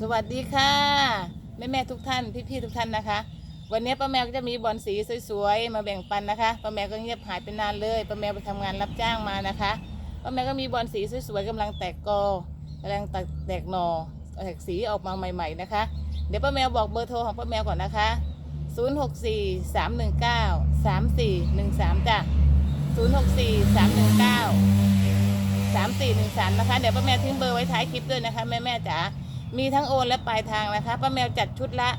สวัสดีค่ะแม่แม่ทุกท่านพี่ๆทุกท่านนะคะ วันนี้ป้าแมวก็จะมีบอลสีสวยๆมาแบ่งปันนะคะป้าแมวก็เงียบหายไปนานเลยป้าแมวไปทำงานรับจ้างมานะคะป้าแมวก็มีบอลสีสวยๆกำลังแตกกอกำลังแตกหนอแตกสีออกมาใหม่ ๆนะคะ เดี๋ยวป้าแมวบอกเบอร์โทรของป้าแมวก่อนนะคะ 064 319 3413จ้ะ064 319สามสี่หนึ่งสามนะคะเดี๋ยวป้าแมวทิ้งเบอร์ไว้ท้ายคลิปด้วยนะคะแม่แม่จ๋า มีทั้งโอนและปลายทางนะคะป้าแมวจัดชุดละ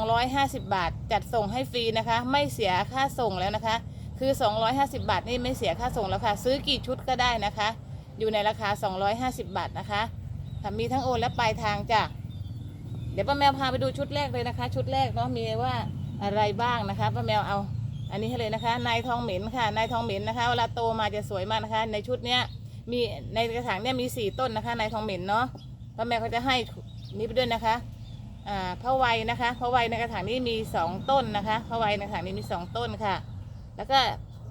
250 บาท จัดส่งให้ฟรีนะคะ ไม่เสียค่าส่งแล้วนะคะ คือ 250 บาทนี่ไม่เสียค่าส่งแล้วค่ะ ซื้อกี่ชุดก็ได้นะคะ อยู่ในราคา 250 บาทนะคะค่ะมีทั้งโอนและปลายทางจ้ะเดี๋ยวป้าแมวพาไปดูชุดแรกเลยนะคะ ชุดแรกเนาะมีว่าอะไรบ้างนะคะป้าแมวเอา อันนี้ให้เลยนะคะ นายทองเหม็นค่ะนายทองเหม็นนะคะเวลาโตมาจะสวยมากนะคะ ในชุดเนี้ยมีในกระถางเนี่ยมีสี่ต้นนะคะนายทองเหม็นเนาะ ป้าแม่เขาจะให้นี้ไปด้วยนะคะอ่าพระไวยนะคะพระไวยในกระถางนี้มีสองต้นนะคะพระไวยในกระถางนี้มีสองต้นค่ะ แล้วก็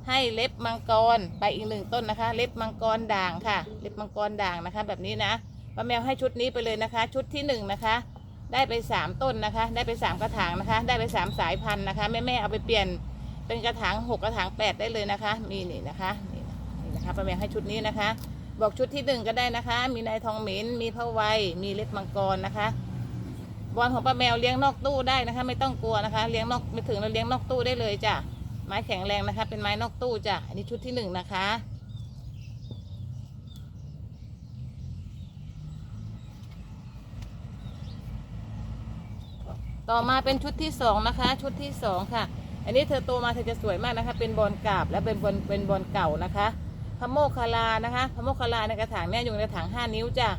ให้เล็บมังกรไปอีกหนึ่งต้นนะคะ เล็บมังกรด่างค่ะ เล็บมังกรด่างนะคะ แบบนี้นะป้าแมวให้ชุดนี้ไปเลยนะคะ ชุดที่หนึ่งนะคะ ได้ไปสามต้นนะคะ ได้ไปสามกระถางนะคะ ได้ไปสามสายพันธุ์นะคะแม่แม่ๆเอาไปเปลี่ยนเป็นกระถางหกกระถางแปดได้เลยนะคะ มีนี่นะคะนี่นะนี่นะคะป้าแมวให้ชุดนี้นะคะ บอกชุดที่หนึ่งก็ได้นะคะ มีนายทองเหม็นมีพระไวยมีเล็บมังกรนะคะ บอลของป้าแมวเลี้ยงนอกตู้ได้นะคะ ไม่ต้องกลัวนะคะ เลี้ยงนอกไม่ถึงเราเลี้ยงนอกตู้ได้เลยจ้ะ ไม้แข็งแรงนะคะ เป็นไม้นอกตู้จ้ะ อันนี้ชุดที่หนึ่งนะคะ ต่อมาเป็นชุดที่สองนะคะ ชุดที่สองค่ะ อันนี้เธอโตมาเธอจะสวยมากนะคะ เป็นบอลกราบและเป็นบอลเป็นบอลเก่านะคะ พระโมคคัลลานะคะพระโมคคัลลาในกระถางเนี่ยอยู่ในกระถางห้านิ้วจ้ะ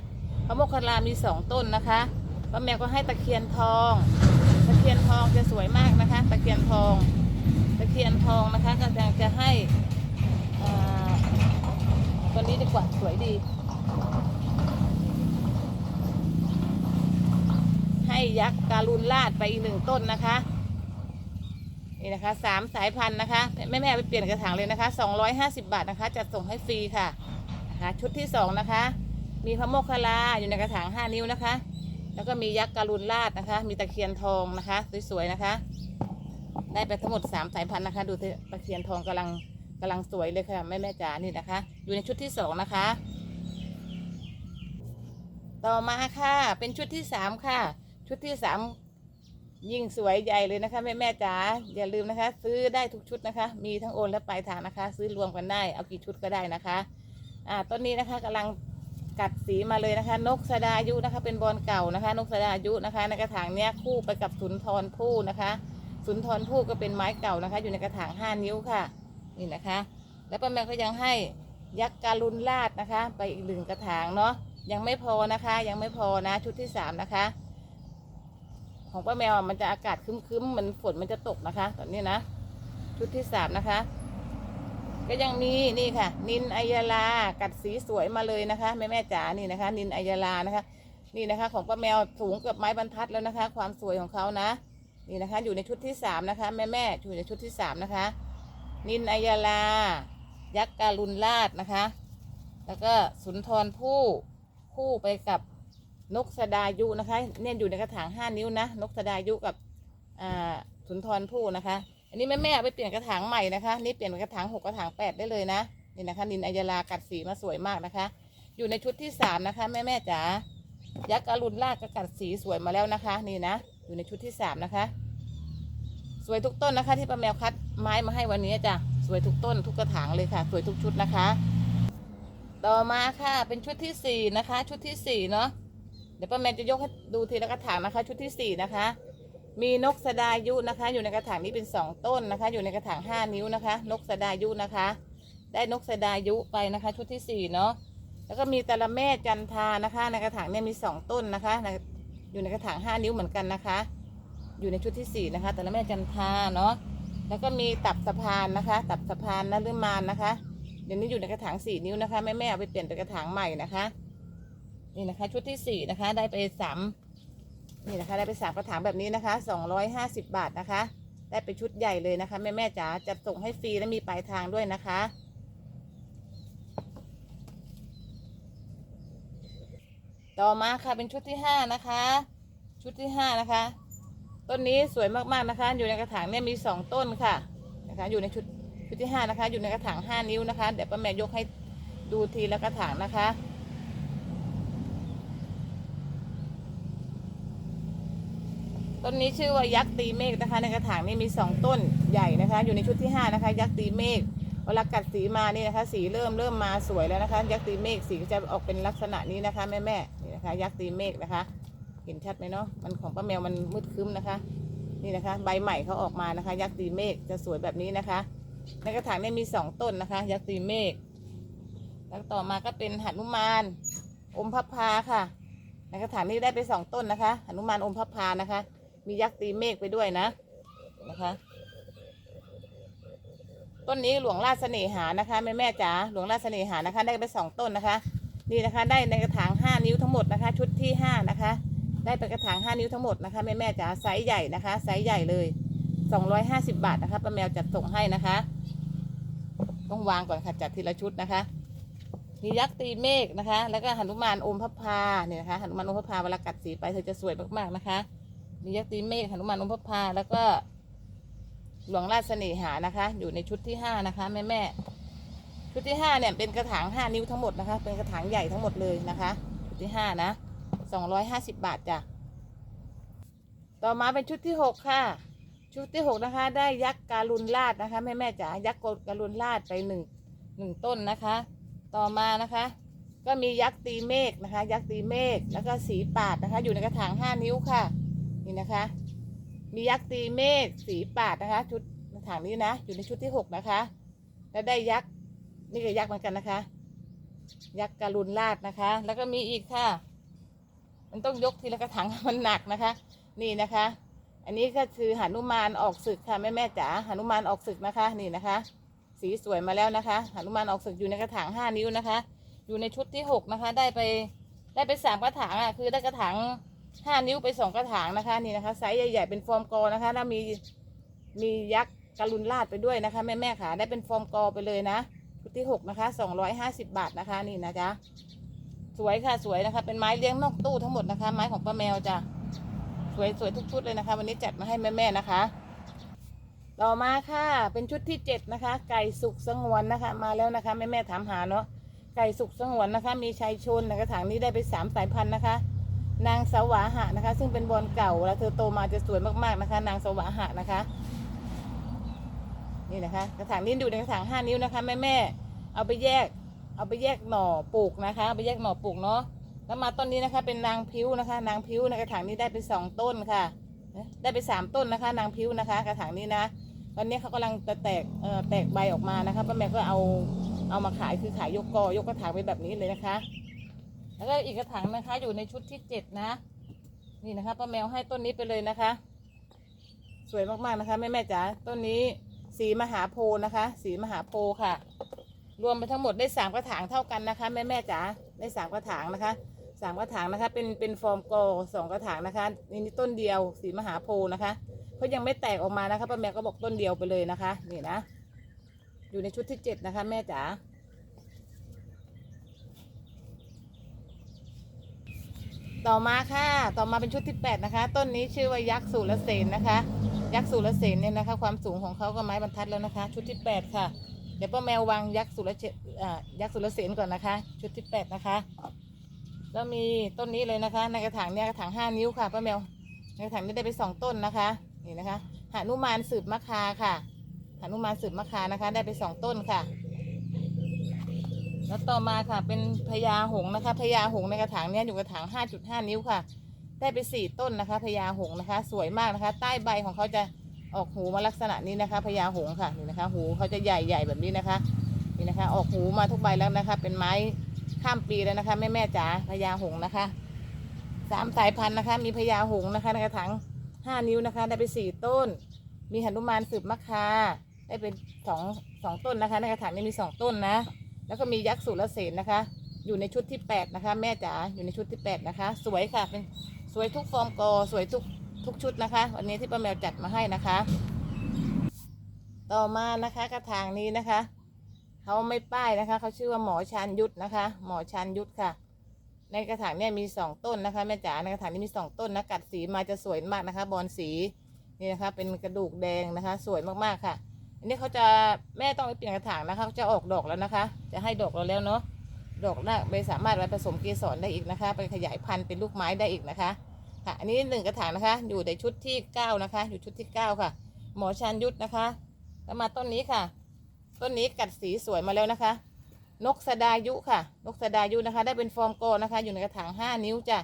พระโมคคัลลามีสองต้นนะคะป้าแมวก็ให้ตะเคียนทอง ตะเคียนทองจะสวยมากนะคะ ตะเคียนทอง ตะเคียนทองนะคะก็จะจะให้ตัวนี้ดีกว่าสวยดี ให้ยักษ์การุณลาดไปอีกหนึ่งต้นนะคะ นี่นะคะสามสายพันธุ์นะคะแม่แม่ไปเปลี่ยนกระถางเลยนะคะ250บาทนะคะจัดส่งให้ฟรีค่ะนะคะชุดที่สองนะคะ มีพระโมคคัลลาอยู่ในกระถาง5นิ้วนะคะ แล้วก็มียักษ์การุณลาดนะคะ มีตะเคียนทองนะคะสวยๆนะคะ ได้ไปทั้งหมด3สายพันธุ์นะคะ ดูตะเคียนทองกำลังกำลังสวยเลยค่ะแม่แม่จ๋านี่นะคะ อยู่ในชุดที่สองนะคะ ต่อมาค่ะเป็นชุดที่สามค่ะ ชุดที่สาม ยิ่งสวยใหญ่เลยนะคะแม่แม่จ๋าอย่าลืมนะคะ ซื้อได้ทุกชุดนะคะ มีทั้งโอนและปลายทางนะคะ ซื้อรวมกันได้เอากี่ชุดก็ได้นะคะอ่าต้นนี้นะคะกำลังกัดสีมาเลยนะคะ นกสดายุนะคะ เป็นบอลเก่านะคะ นกสดายุนะคะ ในกระถางเนี้ยคู่ไปกับสุนทรภู่นะคะ สุนทรภู่ก็เป็นไม้เก่านะคะ อยู่ในกระถางห้านิ้วค่ะนี่นะคะ แล้วป้าแมวก็ยังให้ยักษ์การุณลาดนะคะ ไปอีกหนึ่งกระถางเนาะยังไม่พอนะคะ ยังไม่พอนะชุดที่สามนะคะ ของป้าแมวมันจะอากาศคึ้มๆเหมือนฝนมันจะตกนะคะ ตอนนี้นะ ชุดที่สามนะคะ ก็ยังมีนี่ค่ะ นินอัยลากัดสีสวยมาเลยนะคะแม่แม่จ๋านี่นะคะ นินอัยลานะคะ นี่นะคะ ของป้าแมวสูงเกือบไม้บรรทัดแล้วนะคะ ความสวยของเขานะ นี่นะคะ อยู่ในชุดที่สามนะคะ แม่แม่อยู่ในชุดที่สามนะคะ นินอัยลา ยักษ์การุณลาดนะคะ แล้วก็สุนทรภู่คู่ไปกับ นกสดายุนะคะ เนี่ยอยู่ในกระถางห้านิ้วนะ นกสดายุกับอ่าสุนทรภู่นะคะ อันนี้แม่แม่ไปเปลี่ยนกระถางใหม่นะคะ นี่เปลี่ยนเป็นกระถางหกกระถางแปดได้เลยนะ นี่นะคะ นินอัยลากัดสีมาสวยมากนะคะ อยู่ในชุดที่สามนะคะ แม่แม่จ๋า ยักษ์อรุณลากก็กัดสีสวยมาแล้วนะคะ นี่นะ อยู่ในชุดที่สามนะคะ สวยทุกต้นนะคะ ที่ป้าแมวคัดไม้มาให้วันนี้จ้ะ สวยทุกต้นทุกกระถางเลยค่ะ สวยทุกชุดนะคะ ต่อมาค่ะ เป็นชุดที่สี่นะคะ ชุดที่สี่เนาะ ดี๋ยวป้าแมนจะยกให้ดูทีละกระถางนะคะ ชุดที่สี่นะคะ มีนกสดายุนะคะ อยู่ในกระถางนี้เป็นสองต้นนะคะ อยู่ในกระถางห้านิ้วนะคะ นกสดายุนะคะ ได้นกสดายุไปนะคะ ชุดที่สี่เนาะแล้วก็มีตะละแม่จันทานะคะ ในกระถางเนี่ยมีสองต้นนะคะ อยู่ในกระถางห้านิ้วเหมือนกันนะคะ อยู่ในชุดที่สี่นะคะตะละแม่จันทาเนาะแล้วก็มีตับสะพานนะคะ ตับสะพานนฤมานนะคะเดี๋ยวนี้อยู่ในกระถางสี่นิ้วนะคะแม่แม่เอาไปเปลี่ยนเป็นกระถางใหม่นะคะ นี่นะคะชุดที่สี่นะคะ ได้ไปสามนี่นะคะ ได้ไปสามกระถางแบบนี้นะคะสองร้อยห้าสิบบาทนะคะ ได้ไปชุดใหญ่เลยนะคะ แม่แม่จ๋าจัดส่งให้ฟรีและมีปลายทางด้วยนะคะ ต่อมาค่ะเป็นชุดที่ห้านะคะ ชุดที่ห้านะคะ ต้นนี้สวยมากๆนะคะ อยู่ในกระถางเนี่ยมีสองต้นค่ะนะคะ อยู่ในชุดชุดที่ห้านะคะ อยู่ในกระถางห้านิ้วนะคะเดี๋ยวป้าแมวยกให้ดูทีละกระถางนะคะ ต้นนี้ชื่อว่ายักษ์ตีเมฆนะคะ ในกระถางนี่มีสองต้นใหญ่นะคะ อยู่ในชุดที่ห้านะคะ ยักษ์ตีเมฆเวลากัดสีมานี่นะคะ สีเริ่มเริ่มมาสวยแล้วนะคะ ยักษ์ตีเมฆสีก็จะออกเป็นลักษณะนี้นะคะแม่แม่นี่นะคะ ยักษ์ตีเมฆนะคะ เห็นชัดไหมเนาะมันของป้าแมวมันมืดคึ้มนะคะ นี่นะคะ ใบใหม่เขาออกมานะคะ ยักษ์ตีเมฆจะสวยแบบนี้นะคะ ในกระถางนี่มีสองต้นนะคะ ยักษ์ตีเมฆแล้วต่อมาก็เป็นหนุมานอมพับพาค่ะในกระถางนี้ได้ไปสองต้นนะคะหนุมานอมพับพานะคะ มียักษ์ตีเมฆไปด้วยนะนะคะ ต้นนี้หลวงราชเสน่หานะคะแม่แม่จ๋าหลวงราชเสน่หานะคะ ได้ไปสองต้นนะคะ นี่นะคะได้ในกระถางห้านิ้วทั้งหมดนะคะ ชุดที่ห้านะคะ ได้เป็นกระถางห้านิ้วทั้งหมดนะคะแม่แม่จ๋าไซส์ใหญ่นะคะไซส์ใหญ่เลยสองร้อยห้าสิบาทนะคะป้าแมวจัดส่งให้นะคะ ต้องวางก่อนค่ะจัดทีละชุดนะคะมียักษ์ตีเมฆนะคะ แล้วก็หนุมานอมพระพาเนี่ยนะคะหนุมานอมพระพาเวลากัดสีไปเธอจะสวยมากๆนะคะ มียักษ์ตีเมฆหนุมานอมพพาแล้วก็ หลวงราชเสน่หานะคะ อยู่ในชุดที่ห้านะคะแม่แม่ชุดที่ห้าเนี่ยเป็นกระถางห้านิ้วทั้งหมดนะคะ เป็นกระถางใหญ่ทั้งหมดเลยนะคะ ชุดที่ห้านะสองร้อยห้าสิบบาทจ้ะต่อมาเป็นชุดที่หกค่ะ ชุดที่หกนะคะ ได้ยักษ์การุณราชนะคะแม่แม่จ๋ายักษ์การุณราชไปหนึ่งหนึ่งต้นนะคะ ต่อมานะคะ ก็มียักษ์ตีเมฆนะคะ ยักษ์ตีเมฆแล้วก็สีปาดนะคะ อยู่ในกระถางห้านิ้วค่ะ นี่นะคะ มียักษ์ตีเมฆสีปาดนะคะ ชุดกระถางนี้นะ อยู่ในชุดที่หกนะคะ แล้วได้ยักษ์นี่ก็ยักษ์เหมือนกันนะคะ ยักษ์การุณราชนะคะ แล้วก็มีอีกค่ะ มันต้องยกทีละกระถางมันหนักนะคะ นี่นะคะ อันนี้ก็คือหนุมานออกศึกค่ะแม่แม่จ๋าหนุมานออกศึกนะคะ นี่นะคะ สีสวยมาแล้วนะคะหนุมานออกศึกอยู่ในกระถางห้านิ้วนะคะ อยู่ในชุดที่หกนะคะ ได้ไปได้ไปสามกระถางอะคือได้กระถาง ห้านิ้วไปสองกระถางนะคะนี่นะคะไซส์ใหญ่ๆเป็นฟอร์มกอนะคะแล้วมีมียักษ์กรุณราชไปด้วยนะคะแม่แม่ๆค่ะได้เป็นฟอร์มกอไปเลยนะชุดที่หกนะคะสองร้อยห้าสิบบาทนะคะนี่นะจ๊ะสวยค่ะสวยนะคะ เป็นไม้เลี้ยงนอกตู้ทั้งหมดนะคะ ไม้ของป้าแมวจ้ะสวยสวยทุกชุดเลยนะคะ วันนี้จัดมาให้แม่ๆนะคะ ต่อมาค่ะเป็นชุดที่เจ็ดนะคะ ไก่สุกสงวนนะคะ มาแล้วนะคะแม่ๆถามหาเนาะไก่สุกสงวนนะคะ มีชัยชนในกระถางนี้ได้ไปสามสายพันธุ์นะคะ นางสวาหะนะคะ ซึ่งเป็นบอลเก่าแล้วเธอโตมาจะสวยมากๆนะคะ นางสวาหะนะคะ นี่นะคะ กระถางนี้ดูในกระถางห้านิ้วนะคะแม่แม่เอาไปแยก เอาไปแยกหน่อปลูกนะคะเอาไปแยกหน่อปลูกเนาะแล้วมาต้นนี้นะคะ เป็นนางพิ้วนะคะ นางพิ้วในกระถางนี้ได้ไปสองต้นค่ะ ได้ไปสามต้นนะคะ นางพิ้วนะคะ กระถางนี้นะตอนนี้เขากำลังจะแตกเอ่อแตกใบออกมานะคะป้าแม่ก็เอาเอามาขายคือขายยกกอยกกระถางไปแบบนี้เลยนะคะ แล้วก็อีกกระถางนะคะ อยู่ในชุดที่เจ็ดนะ นี่นะคะป้าแมวให้ต้นนี้ไปเลยนะคะ สวยมากๆนะคะแม่แม่จ๋าต้นนี้สีมหาโพนะคะ สีมหาโพค่ะ รวมไปทั้งหมดได้สามกระถางเท่ากันนะคะ แม่แม่จ๋าได้สามกระถางนะคะสามกระถางนะคะ เป็นเป็นฟอร์มกอสองกระถางนะคะนี่นี่ต้นเดียว สีมหาโพนะคะเขายังไม่แตกออกมานะคะป้าแมวก็บอกต้นเดียวไปเลยนะคะ นี่นะ อยู่ในชุดที่เจ็ดนะคะ แม่จ๋า ต่อมาค่ะ ต่อมาเป็นชุดที่แปดนะคะ ต้นนี้ชื่อว่ายักษ์สุรเสนนะคะ ยักษ์สุรเสนเนี่ยนะคะ ความสูงของเขาก็ไม้บรรทัดแล้วนะคะ ชุดที่แปดค่ะ เดี๋ยวป้าแมววางยักษ์สุรเชอ่ายักษ์สุรเสนก่อนนะคะ ชุดที่แปดนะคะ แล้วมีต้นนี้เลยนะคะ ในกระถางเนี่ยกระถางห้านิ้วค่ะป้าแมว ในกระถางนี้ได้ไปสองต้นนะคะ นี่นะคะหานุมานสืบมะคาค่ะหานุมานสืบมะคานะคะ ได้ไปสองต้นค่ะ แล้วต่อมาค่ะ เป็นพญาหงนะคะพญาหงในกระถางเนี้ยอยู่กระถาง 5.5 นิ้วค่ะ ได้ไปสี่ต้นนะคะพญาหงนะคะ สวยมากนะคะ ใต้ใบของเขาจะออกหูมาลักษณะนี้นะคะพญาหงค่ะนี่นะคะ หูเขาจะใหญ่ๆแบบนี้นะคะนี่นะคะ ออกหูมาทุกใบแล้วนะคะ เป็นไม้ข้ามปีแล้วนะคะแม่แม่จ๋าพญาหงนะคะสามสายพันธุ์นะคะ มีพญาหงนะคะในกระถางห้านิ้วนะคะ ได้ไปสี่ต้น มีหนุมานสืบมะคาได้เป็นสองสองต้นนะคะ ในกระถางนี้มีสองต้นนะ แล้วก็มียักษ์สุรเสนนะคะ อยู่ในชุดที่แปดนะคะ แม่จ๋าอยู่ในชุดที่แปดนะคะ สวยค่ะเป็นสวยทุกฟอร์มกอสวยทุกทุกชุดนะคะ วันนี้ที่ป้าแมวจัดมาให้นะคะ ต่อมานะคะกระถางนี้นะคะเขาไม่ป้ายนะคะเขาชื่อว่าหมอชานยุทธนะคะ หมอชานยุทธค่ะ ในกระถางเนี่ยมีสองต้นนะคะแม่จ๋าในกระถางนี้มีสองต้นนะกัดสีมาจะสวยมากนะคะ บอลสีนี่นะคะ เป็นกระดูกแดงนะคะ สวยมากๆค่ะ อันนี้เขาจะแม่ต้องไปเปลี่ยนกระถางนะคะเขาจะออกดอกแล้วนะคะ จะให้ดอกเราแล้วเนาะดอกน่ะไปสามารถไปผสมเกสรได้อีกนะคะไปขยายพันธุ์เป็นลูกไม้ได้อีกนะคะค่ะอันนี้หนึ่งกระถางนะคะ อยู่ในชุดที่เก้านะคะ อยู่ชุดที่เก้าค่ะ หมอชันยุทธนะคะแล้วมาต้นนี้ค่ะ ต้นนี้กัดสีสวยมาแล้วนะคะ นกสดายุค่ะ นกสดายุนะคะ ได้เป็นฟอร์มโกนะคะ อยู่ในกระถางห้านิ้วจ้ะ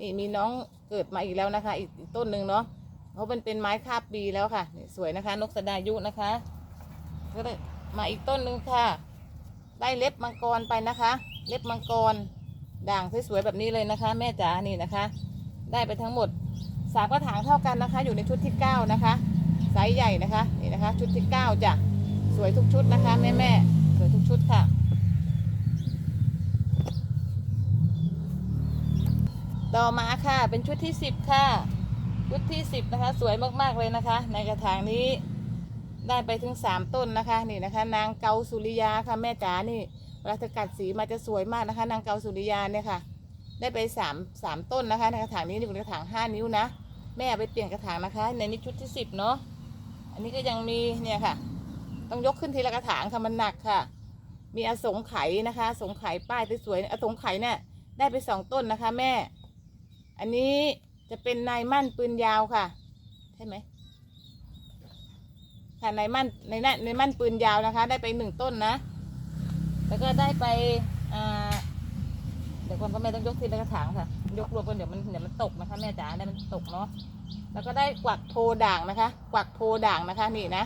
นี่มีน้องเกิดมาอีกแล้วนะคะ อีกต้นหนึ่งเนาะเพราะมันเป็นไม้คาบปีแล้วค่ะนี่สวยนะคะ นกสดายุนะคะ ก็ได้มาอีกต้นหนึ่งค่ะ ได้เล็บมังกรไปนะคะ เล็บมังกร ด่างสวยๆแบบนี้เลยนะคะ แม่จ๋านี่นะคะ ได้ไปทั้งหมดสามกระถางเท่ากันนะคะ อยู่ในชุดที่เก้านะคะไซส์ใหญ่นะคะนี่นะคะ ชุดที่เก้าจ้ะสวยทุกชุดนะคะแม่แม่ๆสวยทุกชุดค่ะ ต่อมาค่ะเป็นชุดที่สิบค่ะชุดที่สิบนะคะ สวยมากๆเลยนะคะ ในกระถางนี้ ได้ไปถึงสามต้นนะคะนี่นะคะ นางเกาสุริยาค่ะแม่จ๋านี่เวลาเธอกัดสีมาจะสวยมากนะคะ นางเกาสุริยาเนี่ยค่ะ ได้ไปสามสามต้นนะคะในกระถางนี้อยู่ในกระถางห้านิ้วนะแม่ไปเปลี่ยนกระถางนะคะ ในนี้ชุดที่สิบเนาะอันนี้ก็ยังมีเนี่ยค่ะ ต้องยกขึ้นทีละกระถางค่ะมันหนักค่ะ มีอสงไขยนะคะสงไขยป้ายสวยๆอสงไขยเนี่ยได้ไปสองต้นนะคะ แม่ อันนี้จะเป็นนายมั่นปืนยาวค่ะ ใช่ไหม ค่ะนมั่นในนั้นในมั่นปืนยาวนะคะ ได้ไปหนึ่งต้นนะ แล้วก็ได้ไปอ่าเดี๋ยวคนพ่อแม่ต้องยกทีละกระถางค่ะ ยกรวมกันเดี๋ยวมันเดี๋ยวมันตกนะคะแม่จ๋าได้มันตกเนาะแล้วก็ได้กวักโพด่างนะคะ กวักโพด่างนะคะนี่นะ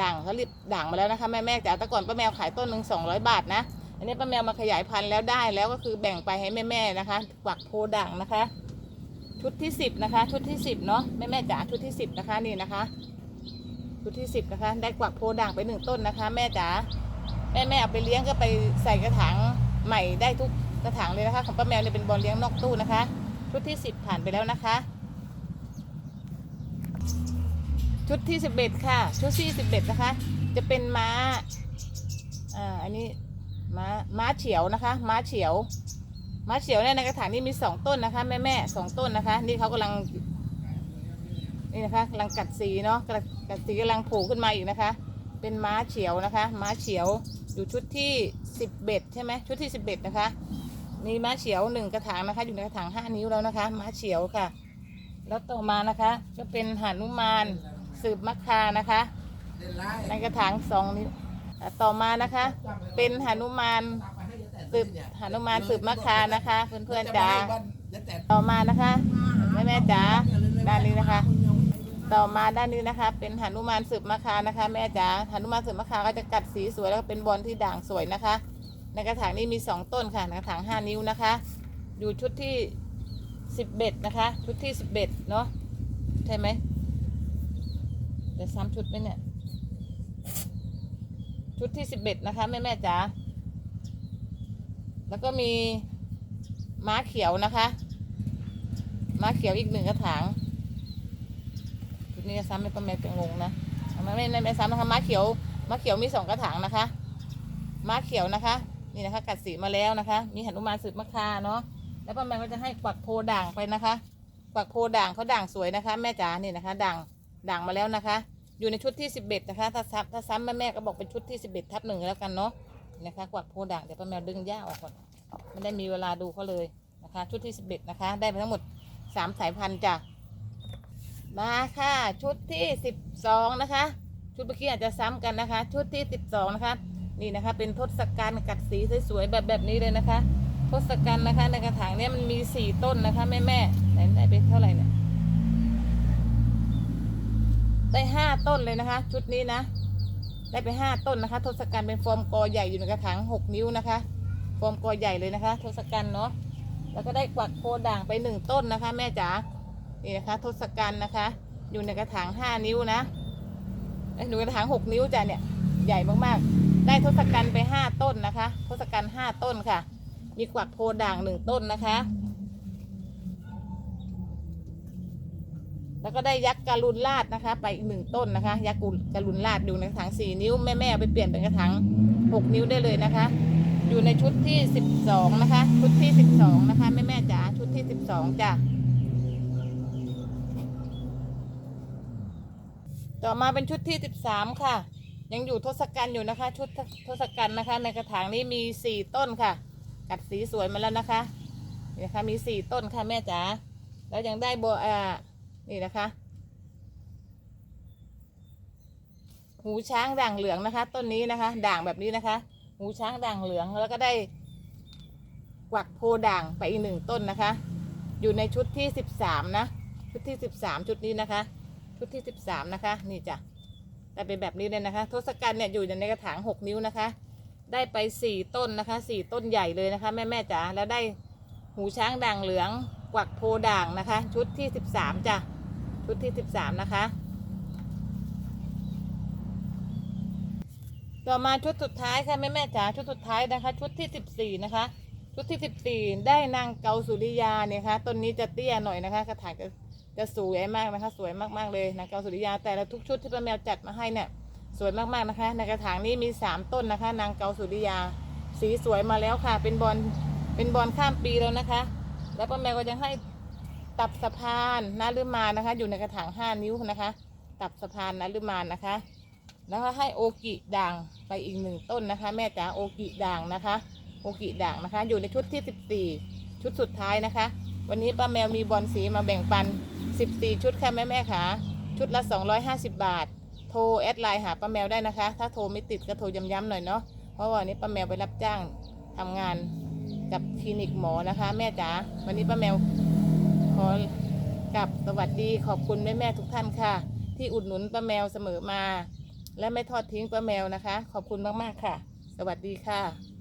ด่างเขารีบด่างมาแล้วนะคะแม่แม่จ๋าแต่ก่อนป้าแมวขายต้นหนึ่งสองร้อยบาทนะอันนี้ป้าแมวมาขยายพันธุ์แล้วได้แล้วก็คือแบ่งไปให้แม่แม่นะคะ กวักโพด่างนะคะ ชุดที่สิบนะคะ ชุดที่สิบเนาะแม่แม่จ๋าชุดที่สิบนะคะนี่นะคะ ชุดที่สิบนะคะ ได้กวักโพด่างไปหนึ่งต้นนะคะ แม่จ๋าแม่แม่เอาไปเลี้ยงก็ไปใส่กระถางใหม่ได้ทุกกระถางเลยนะคะ ของป้าแมวเนี่ยเป็นบอลเลี้ยงนอกตู้นะคะ ชุดที่สิบผ่านไปแล้วนะคะ ชุดที่สิบเอ็ดค่ะ ชุดที่สิบเอ็ดนะคะ จะเป็นม้าอ่าอันนี้ม้าม้าเฉียวนะคะ ม้าเฉียวม้าเฉียวเนี่ยในกระถางนี้มีสองต้นนะคะ แม่แม่สองต้นนะคะ นี่เขากำลัง นี่นะคะกำลังกัดสีเนาะกำลังกัดสีกำลังโผล่ขึ้นมาอีกนะคะ เป็นม้าเฉียวนะคะ ม้าเฉียวอยู่ชุดที่สิบเอ็ดใช่ไหมชุดที่สิบเอ็ดนะคะ มีม้าเฉียวหนึ่งกระถางนะคะ อยู่ในกระถางห้านิ้วแล้วนะคะ ม้าเฉียวค่ะ แล้วต่อมานะคะก็เป็นหานุมานสืบมะคานะคะ ในกระถางสองนิ้วต่อมานะคะ เป็นหานุมานสืบหานุมานสืบมะคานะคะ เพื่อนๆจ๋าต่อมานะคะแม่แม่ๆจ๋าด้านนี้นะคะ ต่อมาด้านนี้นะคะ เป็นหานุมานสืบมะคานะคะ แม่จ๋าหานุมานสืบมะคาก็จะกัดสีสวยแล้วก็เป็นบอลที่ด่างสวยนะคะ ในกระถางนี้มีสองต้นค่ะในกระถางห้านิ้วนะคะ อยู่ชุดที่สิบเบ็ดนะคะ ชุดที่สิบเบ็ดเนาะใช่ไหมจะซ้ำชุดไหมเนี่ยชุดที่สิบเอ็ดนะคะแม่แม่จ๋าแล้วก็มีม้าเขียวนะคะ ม้าเขียวอีกหนึ่งกระถาง นี้ซ้ำไม่ประแม่จะงงนะไม่ไม่ไม่ไม่ซ้ำนะคะม้าเขียวม้าเขียวมีสองกระถางนะคะม้าเขียวนะคะ นี่นะคะ กัดสีมาแล้วนะคะ มีหันุมานสืบมะคาเนาะแล้วป้าแมวก็จะให้กวักโพด่างไปนะคะกวักโพด่างเขาด่างสวยนะคะ แม่จ๋านี่นะคะ ด่างด่างมาแล้วนะคะ อยู่ในชุดที่สิบเอ็ดนะคะ ถ้าซ้ำถ้าซ้ำแม่แม่ก็บอกเป็นชุดที่สิบเอ็ดทับหนึ่งแล้วกันเนาะนะคะกวักโพด่างเดี๋ยวป้าแมวดึงหญ้าออกก่อนไม่ได้มีเวลาดูเขาเลยนะคะ ชุดที่สิบเอ็ดนะคะ ได้ไปทั้งหมดสามสายพันธุ์จ้ะ มาค่ะ ชุดที่สิบสองนะคะ ชุดเมื่อกี้อาจจะซ้ำกันนะคะ ชุดที่สิบสองนะคะ นี่นะคะ เป็นทศกัณฐ์กัดสีสวยๆแบบแบบนี้เลยนะคะทศกัณฐ์นะคะ ในกระถางเนี้ยมันมีสี่ต้นนะคะแม่แม่ๆไหนได้ไปเท่าไหร่เนี่ยได้ห้าต้นเลยนะคะ ชุดนี้นะได้ไปห้าต้นนะคะทศกัณฐ์เป็นฟอร์มกอใหญ่อยู่ในกระถางหกนิ้วนะคะฟอร์มกอใหญ่เลยนะคะทศกัณฐ์เนาะแล้วก็ได้กวักโพด่างไปหนึ่งต้นนะคะ แม่จ๋า นี่นะคะทศกัณฐ์นะคะ อยู่ในกระถางห้านิ้วนะเอ้ยอยู่ในกระถางหกนิ้วจ้ะเนี่ยใหญ่มากๆ ได้ทศกัณฐ์ไปห้าต้นนะคะทศกัณฐ์ห้าต้นค่ะ มีกวักโพด่างหนึ่งต้นนะคะ แล้วก็ได้ยักษ์การุณลาดนะคะ ไปอีกหนึ่งต้นนะคะ ยักษ์การุณลาดอยู่ในกระถางสี่นิ้วแม่แม่ไปเปลี่ยนเป็นกระถางหกนิ้วได้เลยนะคะ อยู่ในชุดที่สิบสองนะคะ ชุดที่สิบสองนะคะแม่แม่จ๋าชุดที่สิบสองจ้ะ ต่อมาเป็นชุดที่สิบสามค่ะ ยังอยู่ทศกัณฐ์อยู่นะคะ ชุดทศกัณฐ์นะคะ ในกระถางนี้มีสี่ต้นค่ะ กัดสีสวยมาแล้วนะคะนี่นะคะมีสี่ต้นค่ะแม่จ๋าแล้วยังได้โบอ่านี่นะคะ หูช้างด่างเหลืองนะคะ ต้นนี้นะคะ ด่างแบบนี้นะคะ หูช้างด่างเหลืองแล้วก็ได้กวักโพด่างไปอีกหนึ่งต้นนะคะ อยู่ในชุดที่สิบสามนะ ชุดที่สิบสามชุดนี้นะคะ ชุดที่สิบสามนะคะ นี่จ้ะได้เป็นแบบนี้เลยนะคะ ทศกัณฐ์เนี่ยอยู่ในกระถางหกนิ้วนะคะ ได้ไปสี่ต้นนะคะสี่ต้นใหญ่เลยนะคะ แม่แม่จ๋าแล้วได้หูช้างด่างเหลืองกวักโพด่างนะคะ ชุดที่สิบสามจ้ะชุดที่สิบสามนะคะต่อมาชุดสุดท้ายค่ะแม่แม่จ๋าชุดสุดท้ายนะคะ ชุดที่สิบสี่นะคะ ชุดที่สิบสี่ได้นางเกาสุริยาเนี่ยค่ะต้นนี้จะเตี้ยหน่อยนะคะกระถางจะ จะสวยมากนะคะสวยมากๆเลยนางเกาสุริยาแต่ละทุกชุดที่ป้าแมวจัดมาให้เนี่ยสวยมากๆนะคะ ในกระถางนี้มีสามต้นนะคะ นางเกาสุริยา สีสวยมาแล้วค่ะ เป็นบอลเป็นบอลข้ามปีแล้วนะคะ แล้วป้าแมวก็ยังให้ตับสะพานนาลืมานะคะ อยู่ในกระถางห้านิ้วนะคะ ตับสะพานนาลืมานนะคะ แล้วก็ให้โอกิด่างไปอีกหนึ่งต้นนะคะ แม่จ๋าโอกิด่างนะคะ โอกิด่างนะคะ อยู่ในชุดที่ 14 ชุดสุดท้ายนะคะ วันนี้ป้าแมวมีบอลสีมาแบ่งปัน 14 ชุดค่ะแม่แม่ๆค่ะชุดละ 250 บาท โทรแอดไลน์หาป้าแมวได้นะคะ ถ้าโทรไม่ติดก็โทรย้ำๆหน่อยเนาะเพราะว่าวันนี้ป้าแมวไปรับจ้างทำงานกับคลินิกหมอนะคะ แม่จ๋าวันนี้ป้าแมวขอกลับสวัสดีขอบคุณแม่แม่ทุกท่านค่ะ ที่อุดหนุนป้าแมวเสมอมา และไม่ทอดทิ้งป้าแมวนะคะ ขอบคุณมากๆค่ะ สวัสดีค่ะ